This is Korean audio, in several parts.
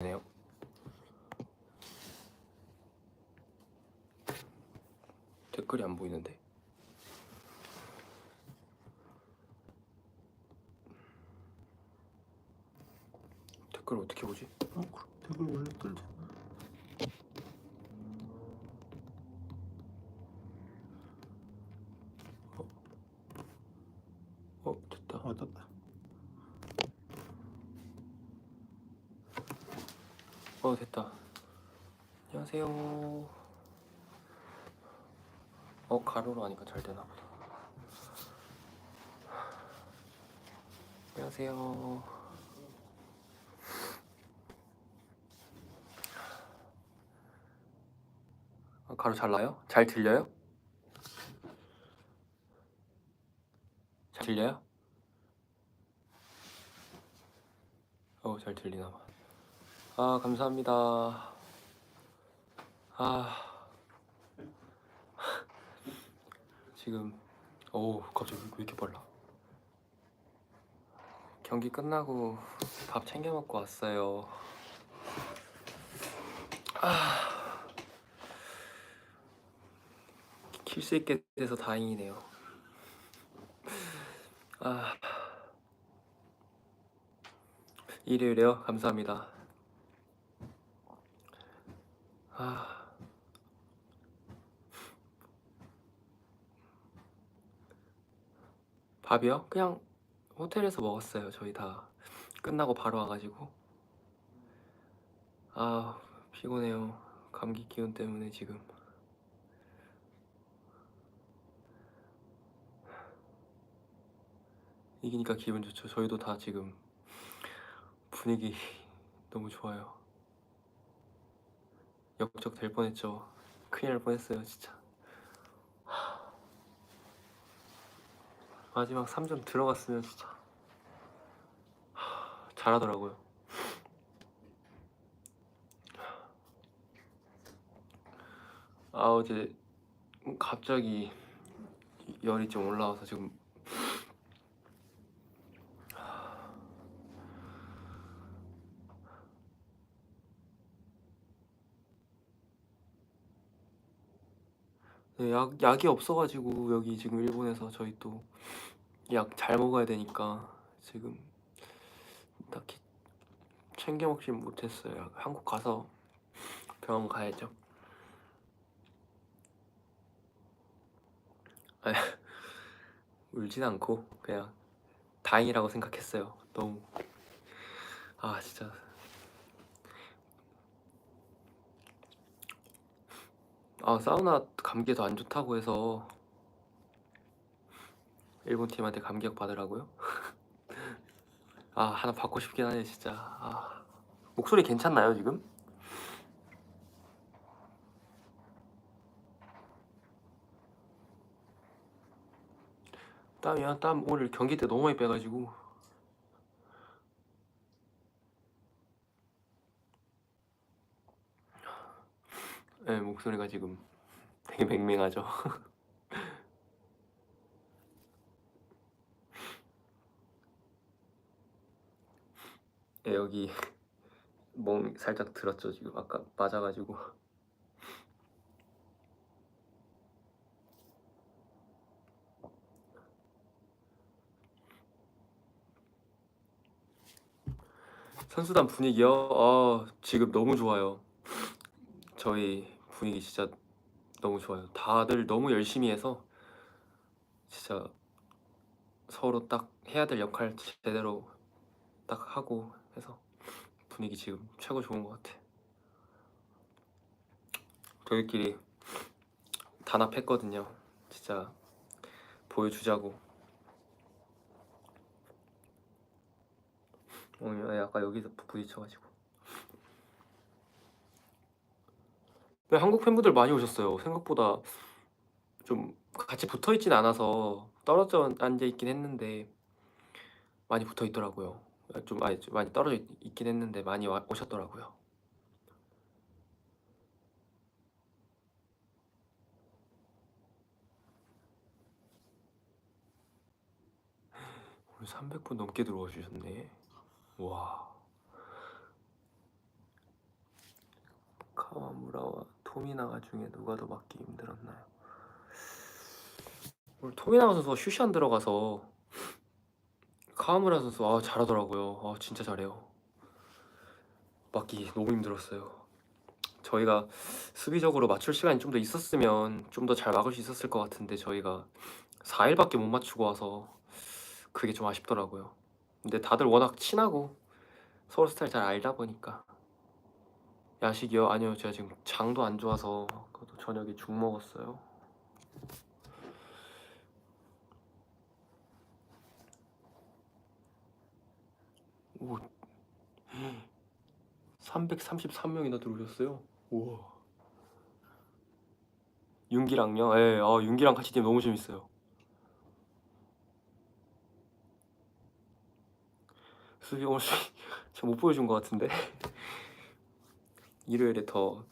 되네요. 댓글이 안 보이는데. 댓글 어떻게 보지? 어, 그 댓글 원래 뜰지. 어 됐다. 어, 떴다. 어 됐다. 안녕하세요. 어 가로로 하니까 잘 되나 보다. 안녕하세요. 어, 가로 잘 나요? 잘 들려요? 잘 들려요? 어, 잘 들리나 봐. 아, 감사합니다. 아. 지금 어우, 갑자기 왜 이렇게 빨라? 경기 끝나고 밥 챙겨 먹고 왔어요. 아. 킬 수 있게 돼서 다행이네요. 아. 일요일에요? 감사합니다. 아. 밥이요? 그냥 호텔에서 먹었어요. 저희 다 끝나고 바로 와가지고. 아, 피곤해요. 감기 기운 때문에 지금. 이기니까 기분 좋죠. 저희도 다 지금 분위기 너무 좋아요. 역적 될 뻔했죠. 큰일 날 뻔했어요, 진짜. 하. 마지막 3점 들어갔으면 진짜 하, 잘하더라고요. 아 어제 갑자기 열이 좀 올라와서 지금 네, 약, 약이 없어가지고 여기 지금 일본에서 저희 또 약 잘 먹어야 되니까 지금 딱히 챙겨 먹진 못했어요. 한국 가서 병원 가야죠. 아, 울진 않고 그냥 다행이라고 생각했어요. 너무 아 진짜 아 사우나 감기에도 안 좋다고 해서 일본 팀한테 감기약 받으라고요? 아 하나 받고 싶긴 하네 진짜 아, 목소리 괜찮나요 지금? 땀이야 땀 오늘 경기 때 너무 많이 빼가지고 네, 목소리가 지금 되게 맹맹하죠. 네, 여기 멍 살짝 들었죠 지금? 아까 맞아가지고. 선수단 분위기요? 아 지금 너무 좋아요. 저희 분위기 진짜 너무 좋아요 다들 너무 열심히 해서 진짜 서로 딱 해야 될 역할 제대로 딱 하고 해서 분위기 지금 최고 좋은 것 같아. 저희끼리 단합했거든요. 진짜 보여주자고. 오늘 아까 여기서 부딪혀가지고. 네, 한국 팬분들 많이 오셨어요. 생각보다 좀 같이 붙어 있진 않아서 떨어져 앉아 있긴 했는데 많이 붙어 있더라고요. 좀 아니 좀 많이 떨어져 있, 있긴 했는데 많이 와, 오셨더라고요. 오늘 300분 넘게 들어와 주셨네. 와. 토미나가 중에 누가 더 맞기 힘들었나요? 오늘 토미나가 선수가 슛이 안 들어가서 카와무라 선수 아 잘하더라고요. 아 진짜 잘해요. 맞기 너무 힘들었어요. 저희가 수비적으로 맞출 시간이 좀 더 있었으면 좀 더 잘 막을 수 있었을 것 같은데 저희가 4일밖에 못 맞추고 와서 그게 좀 아쉽더라고요. 근데 다들 워낙 친하고 서울 스타일 잘 알다 보니까 야식이요? 아니요 제가 지금 장도 안 좋아서 그것도 저녁에 죽 먹었어요. 오 333명이나 들어오셨어요. 우와. 윤기랑요? 예, 아, 윤기랑 같이 뛰면 너무 재밌어요. 수비 오늘 수비 잘못 보여준 것 같은데 일요일에 더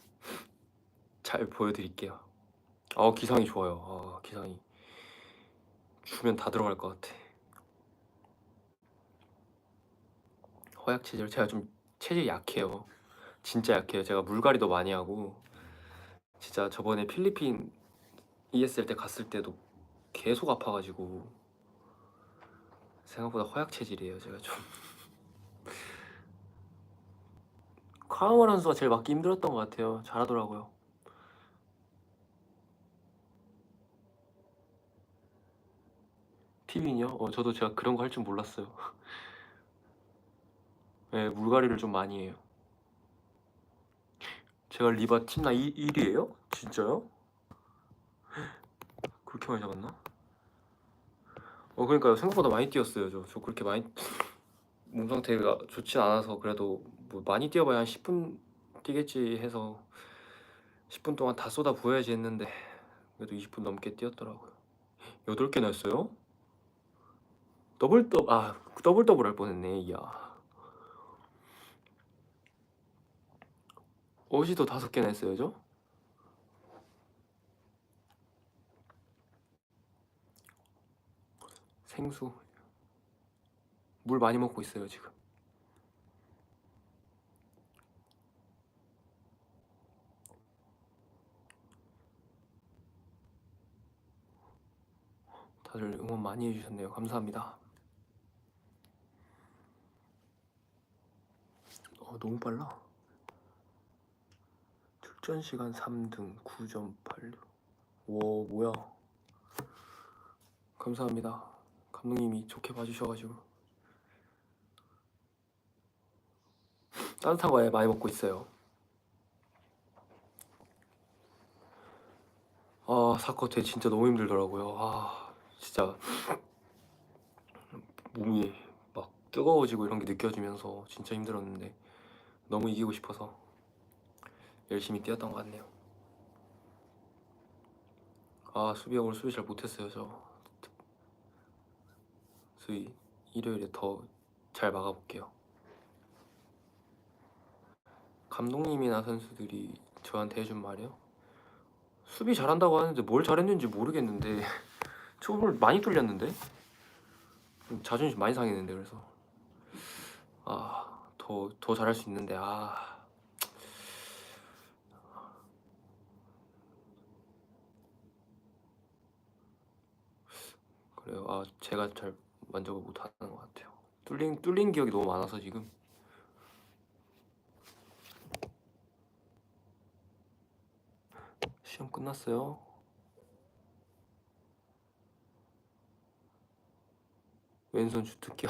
잘 보여드릴게요. 아 기상이 좋아요. 아 기상이 주면 다 들어갈 것 같아. 허약 체질 제가 좀 체질이 약해요. 진짜 약해요. 제가 물갈이도 많이 하고 진짜 저번에 필리핀 ESL 때 갔을 때도 계속 아파가지고 생각보다 허약 체질이에요. 제가 좀 카우마 선수가 제일 맞기 힘들었던 것 같아요. 잘하더라고요. 피빈이요? 어, 저도 제가 그런 거 할 줄 몰랐어요. 네, 물갈이를 좀 많이 해요. 제가 리바 팀나 1위에요? 진짜요? 그렇게 많이 잡았나? 어 그러니까요 생각보다 많이 뛰었어요 저, 저 그렇게 많이 몸 상태가 좋지 않아서 그래도 뭐 많이 뛰어봐야 한 10분 뛰겠지 해서 10분 동안 다 쏟아 부어야지 했는데 그래도 20분 넘게 뛰었더라고요 8개나 했어요? 더블 더블 아 더블 더블 할 뻔했네 이야 어시도 다섯 개나 했어요 저? 생수 물 많이 먹고 있어요 지금 다들 응원 많이 해주셨네요. 감사합니다. 어 너무 빨라. 출전 시간 3등 9.86 와 뭐야? 감사합니다. 감독님이 좋게 봐주셔가지고. 따뜻한 거 많이 먹고 있어요. 아 사커트 진짜 너무 힘들더라고요. 아 진짜 몸이 막 뜨거워지고 이런 게 느껴지면서 진짜 힘들었는데 너무 이기고 싶어서 열심히 뛰었던 것 같네요. 아 수비 오늘 수비 잘 못했어요 저. 수비 일요일에 더 잘 막아볼게요. 감독님이나 선수들이 저한테 해준 말이요? 수비 잘한다고 하는데 뭘 잘했는지 모르겠는데 초을 많이 뚫렸는데? 좀 자존심 많이 상했는데 그래서. 아더 더 잘할 수 있는데 아. 그래요. 아 제가 잘 만족을 못하는 것 같아요. 뚫린 뚫린 기억이 너무 많아서 지금. 시험 끝났어요. 왼손 주특기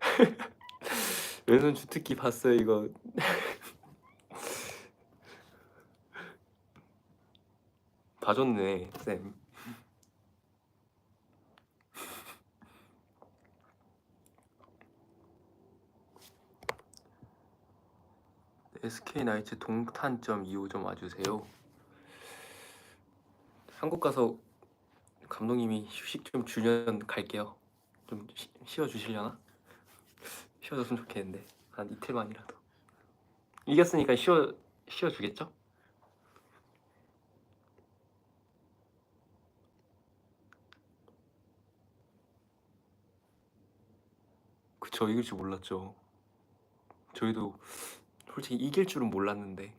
왼손 주특기 봤어요 이거 봐줬네 쌤 SK 나이츠 동탄점 2호 좀 와주세요. 한국 가서 감독님이 휴식 좀 주면 갈게요. 좀 쉬, 쉬어 주시려나? 쉬어줬으면 좋겠는데 한 이틀만이라도 이겼으니까 쉬어 쉬어 주겠죠? 그쵸 이길 줄 몰랐죠. 저희도 솔직히 이길 줄은 몰랐는데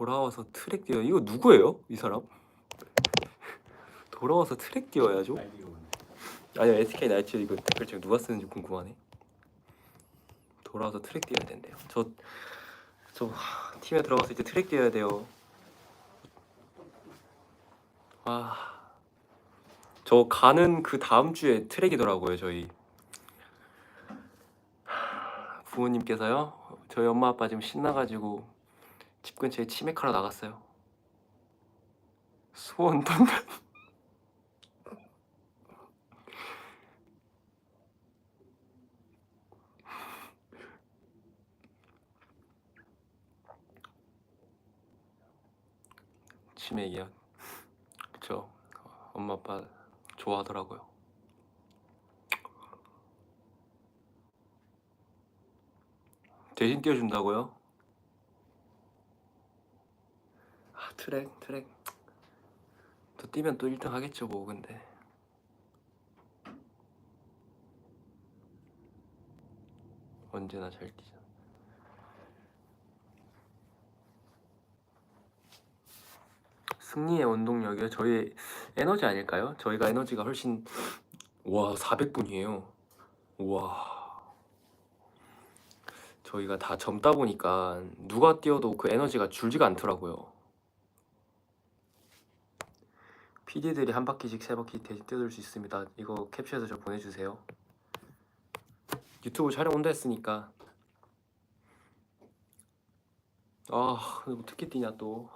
돌아와서 트랙 뛰어 이거 누구예요? 이 사람? 돌아와서 트랙 뛰어야죠? 아니요 SK 나이츠 이거 댓글 제가 누가 쓰는지 궁금하네. 돌아와서 트랙 뛰어야 된대요. 저 저 팀에 들어가서 이제 트랙 뛰어야 돼요. 아, 저 가는 그 다음 주에 트랙이더라고요 저희. 부모님께서요. 저희 엄마 아빠 지금 신나 가지고 집 근처에 치맥하러 나갔어요. 소원 단단. 치맥이요. 그쵸. 엄마 아빠 좋아하더라고요. 대신 띄워준다고요? 아 트랙 트랙. 또 뛰면 또 1등 하겠죠 뭐 근데. 언제나 잘 뛰죠. 승리의 원동력이요? 저희 에너지 아닐까요? 저희가 에너지가 훨씬 와 400분이에요. 와. 저희가 다 젊다 보니까 누가 뛰어도 그 에너지가 줄지가 않더라고요. PD들이 한 바퀴씩 세 바퀴 대신 뛰어들 수 있습니다. 이거 캡처해서 저 보내주세요. 유튜브 촬영 온다 했으니까. 아 어떻게 뛰냐 또.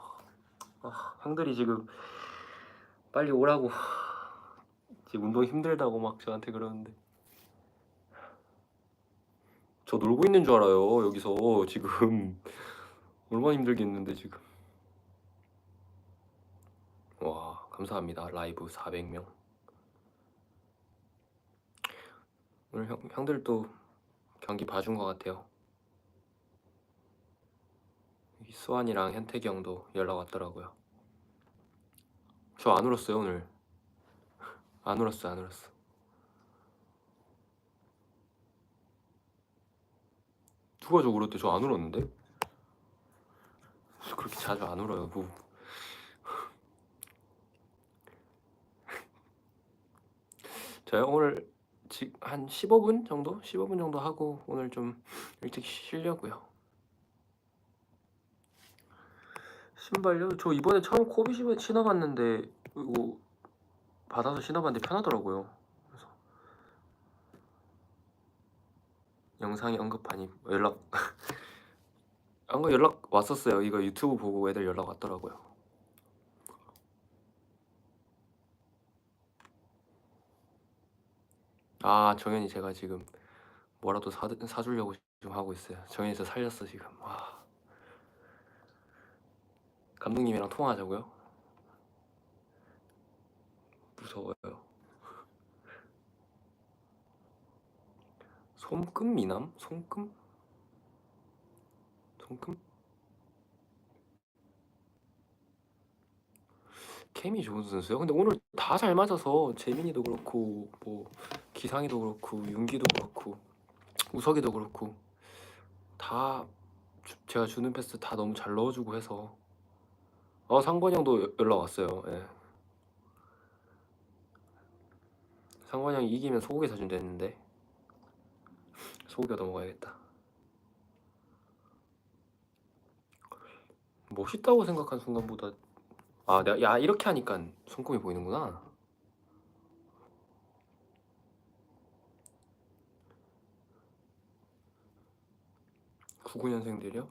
아, 형들이 지금 빨리 오라고. 지금 운동 힘들다고 막 저한테 그러는데. 저 놀고 있는 줄 알아요 여기서. 지금. 얼마나 힘들겠는데 지금 와 감사합니다 라이브 400명 오늘 형, 형들도 경기 봐준 것 같아요 수환이랑 현태기 형도 연락 왔더라고요 저 안 울었어요 오늘 안 울었어 안 울었어 누가 저 울었대? 저 안 울었는데? 저 그렇게 자주 안 울어요. 뭐. 저요 오늘 한 15분 정도? 15분 정도 하고 오늘 좀 일찍 쉬려고요. 신발요? 저 이번에 처음 코비 신어봤는데 이거 받아서 신어봤는데 편하더라고요. 그래서 영상에 언급하니 연락 안거 연락 왔었어요. 이거 유튜브 보고 애들 연락 왔더라고요. 아 정현이 제가 지금 뭐라도 사 사주려고 지금 하고 있어요. 정현이 저 살렸어 지금. 와. 감독님이랑 통화하자고요? 무서워요. 손금 미남? 손금? 손금? 케미 좋은 선수요? 근데 오늘 다 잘 맞아서 재민이도 그렇고 뭐 기상이도 그렇고 윤기도 그렇고 우석이도 그렇고 다 주- 제가 주는 패스 다 너무 잘 넣어주고 해서 어 상권 형도 여- 연락 왔어요. 예. 상권 형이 이기면 소고기 사준다 했는데 소고기 얻어 먹어야겠다. 멋있다고 생각한 순간보다 아 내가 야 이렇게 하니까 손금이 보이는구나. (99년생들이요)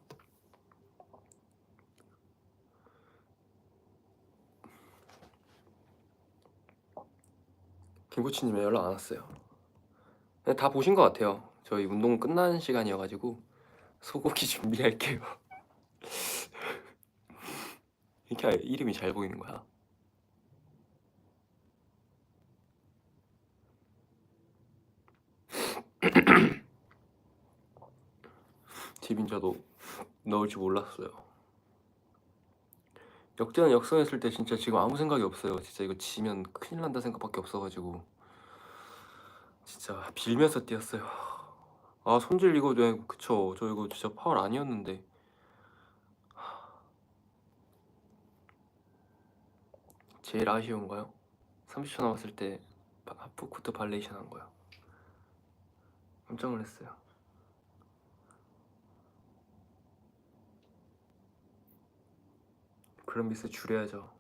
김코치님 연락 안 왔어요. 네, 다 보신 것 같아요. 저희 운동 끝난 시간이어가지고 소고기 준비할게요. 이렇게 이름이 잘 보이는 거야. 집인 저도 넣을 줄 몰랐어요. 역전 역전했을 때 진짜 지금 아무 생각이 없어요. 진짜 이거 지면 큰일 난다 생각밖에 없어가지고 진짜 빌면서 뛰었어요. 아 손질 이거 네 그쵸 저 이거 진짜 파울 아니었는데 제일 아쉬운 거요? 30초 남았을 때 바- 하프 코트 발레이션 한 거요. 깜짝 놀랐어요. 그런 미스 줄여야죠.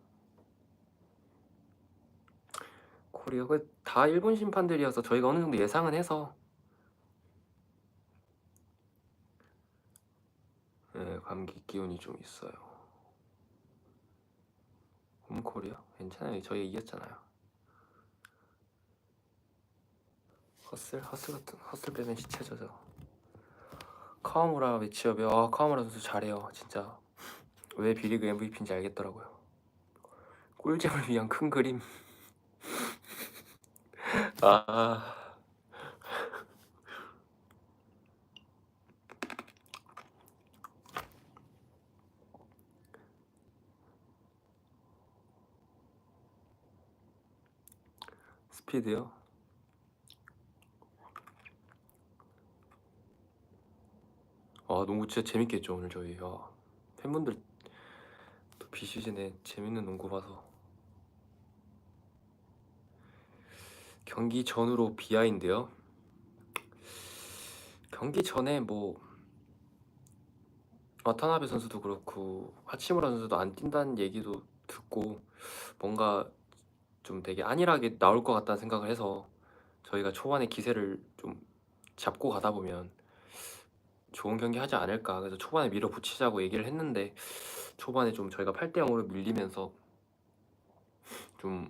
코리아 그다 일본 심판들이어서 저희가 어느 정도 예상은 해서 네, 감기 기운이 좀 있어요. 홈코리아 괜찮아요. 저희 이겼잖아요. 허슬 허슬 같은 허슬 빼면 시체죠 저. 카와무라 매치업이 아 카와무라 선수 잘해요 진짜 왜 비리그 MVP인지 알겠더라고요. 꿀잼을 위한 큰 그림. 아. 스피드요? 아 농구 진짜 재밌겠죠 오늘 저희 아, 팬분들 또 비시즌에 재밌는 농구 봐서 경기 전으로 비하인드요? 경기 전에 뭐 와타나베 선수도 그렇고 하치무라 선수도 안 뛴다는 얘기도 듣고 뭔가 좀 되게 안일하게 나올 것 같다는 생각을 해서 저희가 초반에 기세를 좀 잡고 가다 보면 좋은 경기 하지 않을까. 그래서 초반에 밀어붙이자고 얘기를 했는데 초반에 좀 저희가 8대 0으로 밀리면서 좀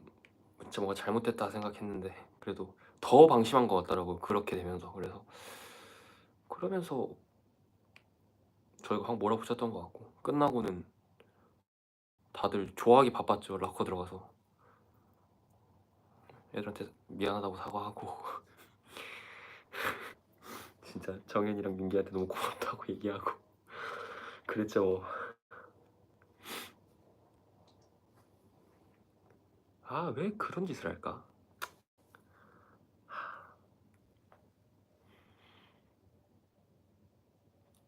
진짜 뭔가 잘못됐다 생각했는데 그래도 더 방심한 것 같더라고요 그렇게 되면서 그래서 그러면서 저희가 확 몰아붙였던 것 같고 끝나고는 다들 좋아하기 바빴죠 락커 들어가서. 애들한테 미안하다고 사과하고 진짜 정현이랑 민기한테 너무 고맙다고 얘기하고. 그랬죠 아왜 그런 짓을 할까?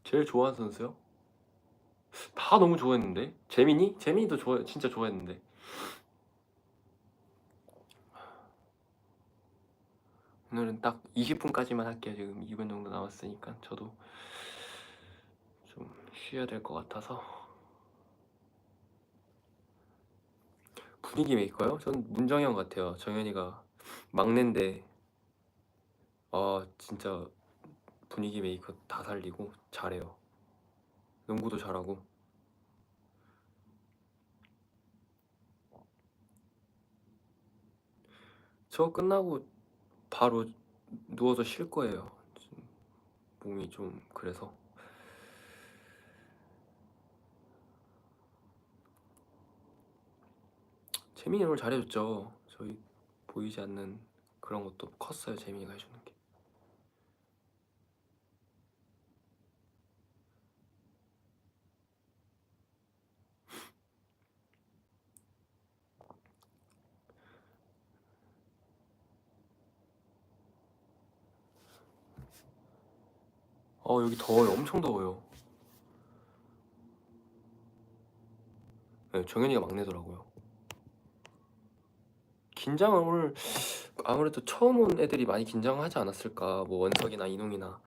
제일 좋아하는 선수요? 다 너무 좋아했는데? 재민이? 재민이도 좋아 진짜 좋아했는데 오늘은 딱 20분까지만 할게요. 지금 2분 정도 남았으니까 저도 좀 쉬어야 될 것 같아서. 분위기 메이커요? 전 문정현 같아요. 정현이가 막내인데 아 진짜 분위기 메이커 다 살리고 잘해요. 농구도 잘하고. 저 끝나고 바로 누워서 쉴 거예요. 몸이 좀 그래서. 재민이 오늘 잘해줬죠. 저희 보이지 않는 그런 것도 컸어요 재민이가 해주는 게 어 여기 더워요. 엄청 더워요. 네, 정현이가 막내더라고요. 긴장을 오늘 아무래도 처음 온 애들이 많이 긴장하지 않았을까? 뭐 원석이나 이농이나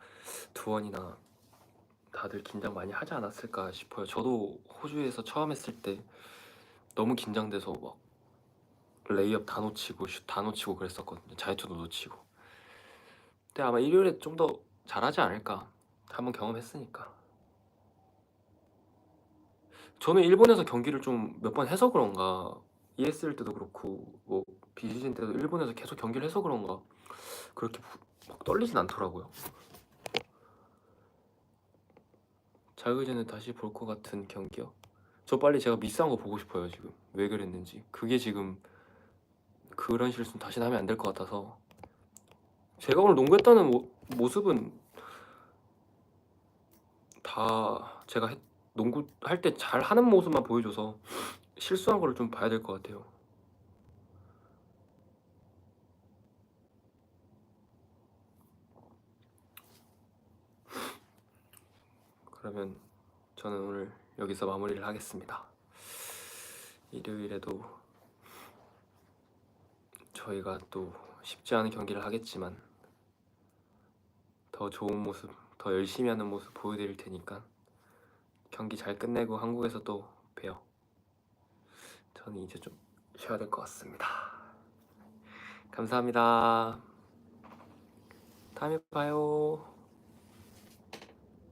두원이나 다들 긴장 많이 하지 않았을까 싶어요. 저도 호주에서 처음 했을 때 너무 긴장돼서 막 레이업 다 놓치고 슛 다 놓치고 그랬었거든요. 자유투도 놓치고. 근데 아마 일요일에 좀 더 잘하지 않을까 한번 경험했으니까. 저는 일본에서 경기를 좀 몇 번 해서 그런가 ESL 때도 그렇고 뭐 비시즌 때도 일본에서 계속 경기를 해서 그런가 그렇게 부- 막 떨리진 않더라고요. 자기 전에 다시 볼 것 같은 경기요? 저 빨리 제가 미스한 거 보고 싶어요 지금. 왜 그랬는지. 그게 지금 그런 실수는 다시는 하면 안 될 것 같아서. 제가 오늘 농구했다는 모, 모습은 다 제가 했- 농구 할 때 잘 하는 모습만 보여줘서 실수한 거를 좀 봐야 될 것 같아요. 그러면 저는 오늘 여기서 마무리를 하겠습니다. 일요일에도 저희가 또 쉽지 않은 경기를 하겠지만 더 좋은 모습, 더 열심히 하는 모습 보여드릴 테니까 경기 잘 끝내고 한국에서 또 봬요. 저는 이제 좀 쉬어야 될 것 같습니다. 감사합니다. 다음에 봐요.